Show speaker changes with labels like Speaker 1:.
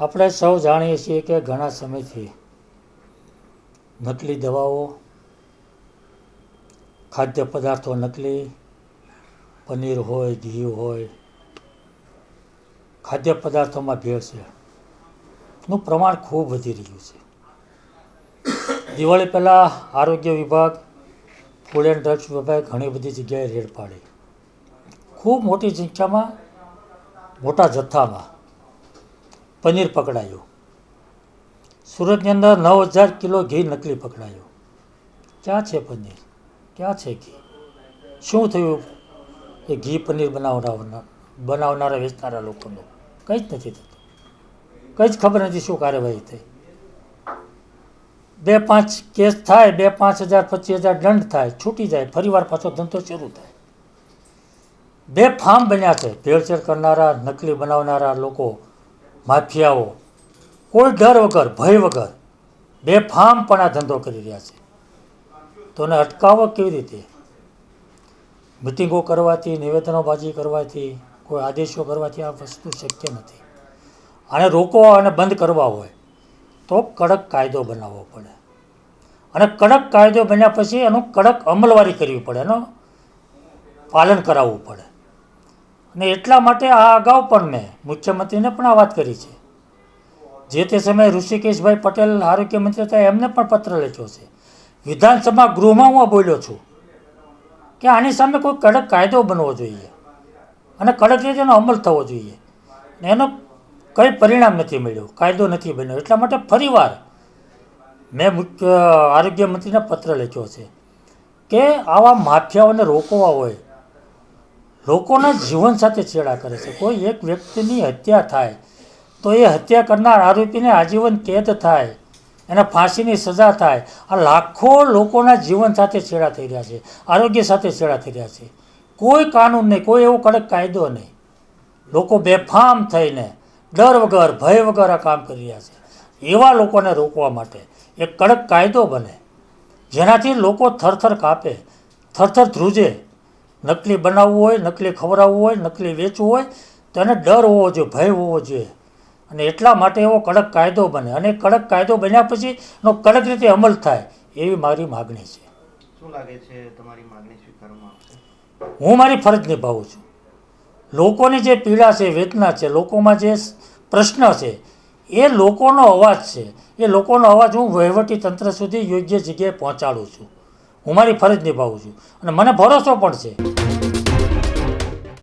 Speaker 1: આપણે સૌ જાણીએ છીએ કે ઘણા સમયથી નકલી દવાઓ, ખાદ્ય પદાર્થો નકલી, પનીર હોય, ઘી હોય, ખાદ્ય પદાર્થોમાં ભેળ છે. નું પ્રમાણ ખૂબ વધી રહ્યું છે. દિવાળી પહેલાં આરોગ્ય વિભાગ ફૂડ એન્ડ ડ્રગ્સ વિભાગ ઘણી બધી જગ્યાએ રેડ પાડી. ખૂબ મોટી સંખ્યામાં, મોટા જથ્થામાં પનીર પકડાયું. સુરતની અંદર નવ હજાર કિલો ઘી નકલી પકડાયું. ક્યાં છે પનીર? ક્યાં છે ઘી? શું થયું? એ ઘી પનીર બનાવનારા બનાવનારા, વેચનારા લોકોનું? કંઈ જ નથી થતું. કંઈ જ ખબર નથી શું કાર્યવાહી થઈ. બે પાંચ કેસ થાય, બે પાંચ હજાર, પચીસ હજાર દંડ થાય, છૂટી જાય, ફરીવાર પાછો ધંધો શરૂ થાય. બે ફાર્મ બન્યા છે. ભેળસેળ કરનારા, નકલી બનાવનારા લોકો માફિયાઓ, કોઈ ડર વગર, ભય વગર બેફામ પણ આ ધંધો કરી રહ્યા છે. તો એને અટકાવો કેવી રીતે? મિટિંગો કરવાથી, નિવેદનોબાજી કરવાથી, કોઈ આદેશો કરવાથી આ વસ્તુ શક્ય નથી. આને રોકવા અને બંધ કરવા હોય, તો કડક કાયદો બનાવવો પડે. અને કડક કાયદો બન્યા પછી એનું કડક અમલવારી કરવી પડે, એનું પાલન કરાવવું પડે. અને એટલા માટે આ અગાઉ પણ મેં મુખ્યમંત્રીને પણ આ વાત કરી છે. જે તે સમયે ઋષિકેશભાઈ પટેલ આરોગ્ય મંત્રી હતા, એમને પણ પત્ર લખ્યો છે. વિધાનસભા ગૃહમાં હું બોલ્યો છું કે આની સામે કોઈ કડક કાયદો બનવો જોઈએ અને કડક રીતે એનો અમલ થવો જોઈએ. ને એનો કંઈ પરિણામ નથી મળ્યું, કાયદો નથી બન્યો. એટલા માટે ફરીવાર મેં મુખ્ય આરોગ્ય મંત્રીને પત્ર લખ્યો છે કે આવા માફિયાઓને રોકવા હોય લોકોના જીવન સાથે છેડા કરે છે. કોઈ એક વ્યક્તિની હત્યા થાય, તો એ હત્યા કરનાર આરોપીને આજીવન કેદ થાય, એને ફાંસીની સજા થાય. આ લાખો લોકોના જીવન સાથે છેડા થઈ રહ્યા છે, આરોગ્ય સાથે છેડા થઈ રહ્યા છે. કોઈ કાનૂન નહીં, કોઈ એવો કડક કાયદો નહીં. લોકો બેફામ થઈને ડર વગર, ભય વગર આ કામ કરી રહ્યા છે. એવા લોકોને રોકવા માટે એક કડક કાયદો બને, જેનાથી લોકો થરથર કાપે, થરથર ધ્રુજે નકલી બનાવવું હોય નકલી ખવડાવવું હોય નકલી વેચવું હોય તો એને ડર હોવો જોઈએ ભય હોવો જોઈએ. અને એટલા માટે એવો કડક કાયદો બને. અને કડક કાયદો બન્યા પછી એનો કડક રીતે અમલ થાય એવી મારી માગણી છે.
Speaker 2: શું લાગે છે તમારી માગણી સ્વીકારવામાં આવશે?
Speaker 1: હું મારી ફરજ નિભાવું છું. લોકોની જે પીડા છે વેદના છે લોકોમાં જે પ્રશ્ન છે એ લોકોનો અવાજ છે. એ લોકોનો અવાજ હું વહીવટી તંત્ર સુધી યોગ્ય જગ્યાએ પહોંચાડું છું. હું મારી ફરજ નિભાવું છું. અને મને ભરોસો પણ છે.